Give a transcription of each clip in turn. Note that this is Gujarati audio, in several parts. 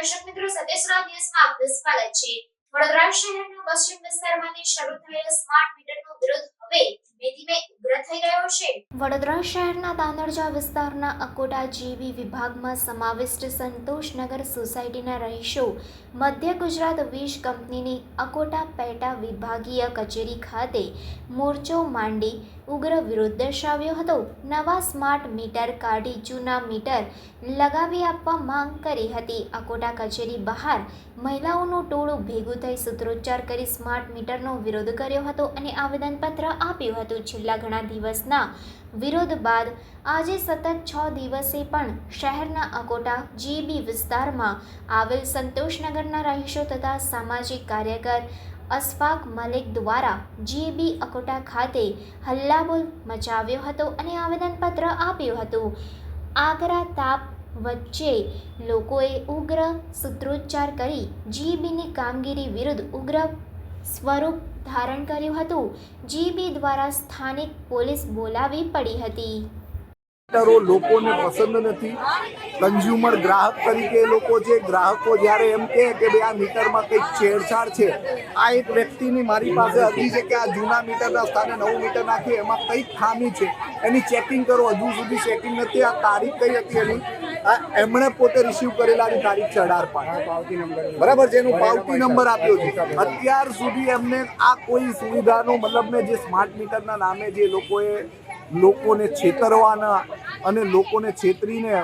દર્શક મિત્રો સત્યસરા દિવસમાં આપનું સ્વાગત વડોદરા શહેરના પશ્ચિમ વિસ્તારમાંથી શરૂ થયેલ સ્માર્ટ મીટરનો વિરોધ હવે વડોદરા શહેરના દાંદરજા વિસ્તારના અકોટા જીવી વિભાગમાં સમાવિષ્ટ સંતોષનગર સોસાયટીના રહીશો, મધ્ય ગુજરાત વીજ કંપનીની અકોટા પેટા વિભાગીય કચેરી ખાતે મોરચો માંડી ઉગ્ર વિરોધ દર્શાવ્યો હતો. નવા સ્માર્ટ મીટર કાઢી જૂના મીટર લગાવી આપવા માંગ કરી હતી. અકોટા કચેરી બહાર મહિલાઓનું ટોળું ભેગું થઈ સૂત્રોચ્ચાર કરી સ્માર્ટ મીટરનો વિરોધ કર્યો હતો અને આવેદનપત્ર આપ્યું હતું. છેલ્લા ઘણા દિવસના વિરોધ બાદ આજે સતત છ દિવસે પણ શહેરના અકોટા જીબી વિસ્તારમાં આવેલ સંતોષનગરના રહીશો તથા સામાજિક કાર્યકર અશફાક મલિક દ્વારા જીબી અકોટા ખાતે હલ્લાબોલ મચાવ્યો હતો અને આવેદનપત્ર આપ્યું હતું. આગ્રા તાપ વચ્ચે લોકોએ ઉગ્ર સૂત્રોચ્ચાર કરી જીબીની કામગીરી વિરુદ્ધ ઉગ્ર સ્વરૂપ ધારણ કર્યું હતું. જીબી દ્વારા સ્થાનિક પોલીસ બોલાવી પડી હતી. મીટરો લોકોને પસંદ નથી. કન્ઝ્યુમર ગ્રાહક તરીકે લોકો છે ગ્રાહકો જ્યારે એમ કહે કે ભાઈ આ મીટરમાં કંઈક છેડછાડ છે, આ એક વ્યક્તિની મારી પાસે હતી છે કે આ જૂના મીટરના સ્થાને નવું મીટર નાખી, એમાં કંઈક ખામી છે. એની ચેકિંગ કરો, હજુ સુધી ચેકિંગ નથી. આ તારીખ કઈ હતી એની? એમણે પોતે રિસીવ કરેલાની તારીખ છે અઢાર પાંચ. બરાબર છે? એનું પાવતી નંબર આપ્યો છે. અત્યાર સુધી એમને આ કોઈ સુવિધાનો, મતલબ મેં જે સ્માર્ટ મીટરના નામે જે લોકોએ લોકોને છેતરવાના અને લોકોને છેતરીને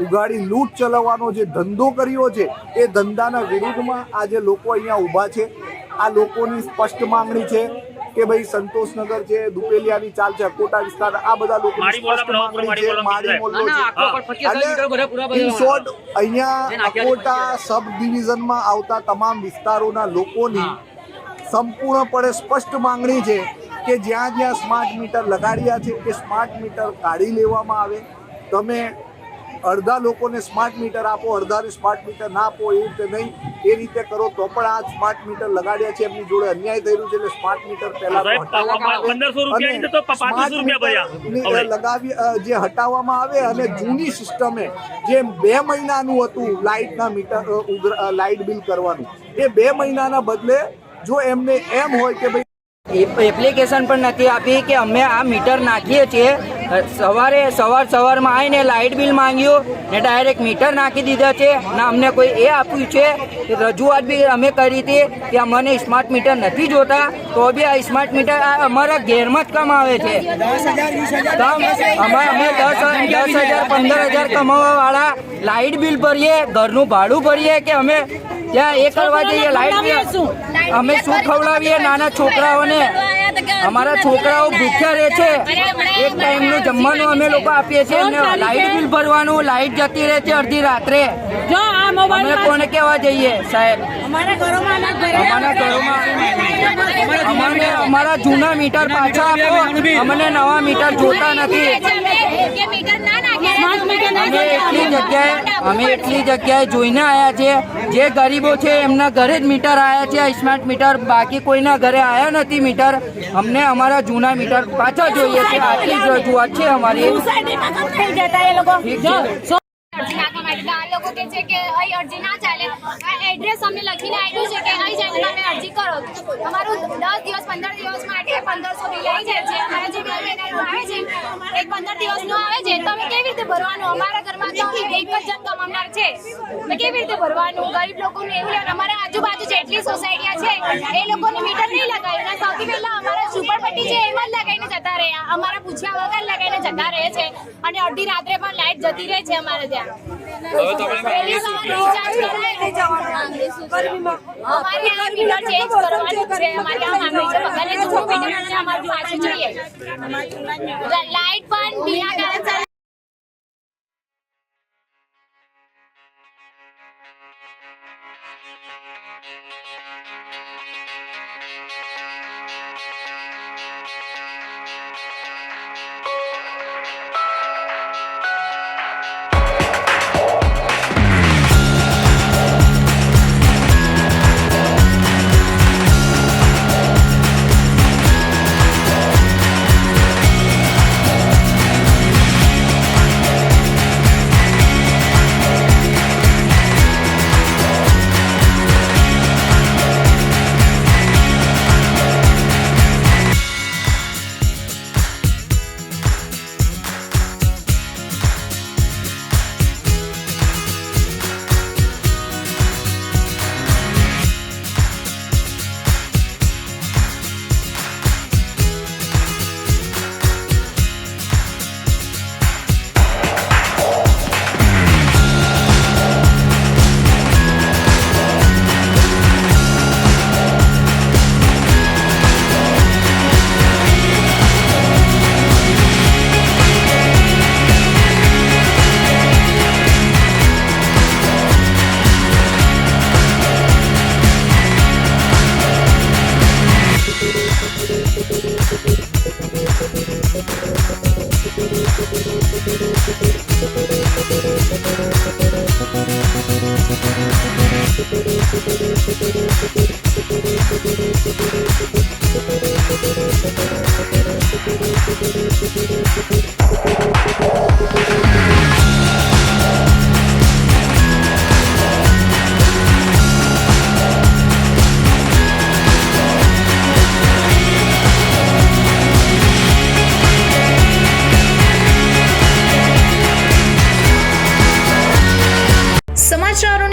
ઉગાડી લૂંટ ચલાવવાનો જે ધંધો કર્યો છે એ ધંધાના વિરુદ્ધમાં આજે લોકો અહીંયા ઊભા છે. આ લોકોની સ્પષ્ટ માંગણી છે કે ભાઈ સંતોષનગર છે દુપેલિયાની ચાલ છે અકોટા વિસ્તાર આ બધા લોકોની સ્પષ્ટ માંગણી છે મારી મોલ્લો છે. short, અહીંયા અકોટા સબ ડિવિઝનમાં આવતા તમામ વિસ્તારોના લોકોની સંપૂર્ણપણે સ્પષ્ટ માંગણી છે કે જ્યાં જ્યાં સ્માર્ટ મીટર લગાડ્યા છે એ સ્માર્ટ મીટર કાઢી લેવામાં આવે તમે અડધા લોકોને સ્માર્ટ મીટર આપો અડધાને સ્માર્ટ મીટર ના આપો એ રીતે નહીં એ રીતે કરો તો પણ આ સ્માર્ટ મીટર લગાડ્યા છે એમની જોડે અન્યાય થયેલું છે એટલે સ્માર્ટ મીટર પહેલા હટાવવામાં આવે. અને તો 500 સ્માર્ટ મીટર લગાવી જે હટાવવામાં આવે અને જૂની સિસ્ટમે જે બે મહિનાનું હતું લાઇટના મીટર લાઇટ બિલ કરવાનું એ બે મહિનાના બદલે જો એમને એમ હોય કે ભાઈ એપ્લિકેશન પણ નથી આપી કે અમે આ મીટર નાખીએ છીએ. સવારે, સવાર સવારમાં આવીને લાઇટ બિલ માંગ્યું ને ડાયરેક્ટ મીટર નાખી દીધા છે. ને અમને કોઈ એ આપ્યું છે કે રજૂઆત બી અમે કરી હતી કે અમને સ્માર્ટ મીટર નથી જોતા, તો બી આ સ્માર્ટ મીટર અમારા ઘેરમાં જ કામ આવે છે. અમે અમે દસ દસ હજાર, પંદર હજાર કમાવા વાળા લાઇટ બિલ ભરીએ, ઘરનું ભાડું ભરીએ કે અમે ત્યાં એ કરવા જઈએ લાઈટ અમે શું ખવડાવીએ? નાના છોકરાઓને. અમારા છોકરાઓ ભૂખ્યા રહે છે. એક ટાઈમનું જમવાનું અમે લોકો આપીએ છીએ અને લાઇટ બિલ ભરવાનું લાઈટ જતી રહે છે અડધી રાત્રે. અમે કોને કહેવા જઈએ સાહેબ? અમારા ઘરોમાં અમને અમારા જૂના મીટર. પાછા આપો. અમને નવા મીટર જોતા નથી. સ્માર્ટ મીટર અમે નહીં એટલી જગ્યાએ અમે એટલી જગ્યાએ જોઈને આવ્યા છે. જે ગરીબો છે એમના ઘરે જ મીટર આવ્યા છે. સ્માર્ટ મીટર બાકી કોઈના ઘરે આવ્યા નથી મીટર. અમને અમારા જૂના મીટર પાછા જોઈએ છે. આટલી જ રજૂઆત છે અમારી. સોસાયટીમાં કામ થઈ જતા એ લોકો. ઠીક જો છે. સો- અરજી નાખવા માટે. આ લોકો કે છે કે અહીં અરજી ના ચાલે. આ એડ્રેસ અમને લખીને આપ્યું છે કે અહીં જઈને તમે અરજી કરો. અમારું દસ દિવસ પંદર દિવસ માટે પંદરસો બિલ આવી જાય છે. અમારા જે બિલ મહિનાનું આવે છે એક પંદર કેવી રીતે ભરવાનું? અમારા ઘરમાં એક જ જણ છે. કેવી રીતે ભરવાનું? ગરીબ લોકોને એવું અમારા આજુબાજુ જેટલી સોસાયટીયા છે, એ લોકોને મીટર નહીં લગાવ્યું સૌથી પહેલા અમારા ઝુંપડપટ્ટી છે, એમાં જ લગાવીને જતા રહ્યા. અમારા પૂછ્યા વગર લગાવીને જતા રહે છે. અને અડધી રાત્રે પણ લાઈટ જતી રહે છે અમારે ત્યાં. વહેલી સવારે recharge કરાવીને જવાનું. અમારે આ મીટર ચેન્જ કરવાનું છે. અમારે આ માંગણી પાછું જોઈએ. લાઈટ પણ બિના કારણસર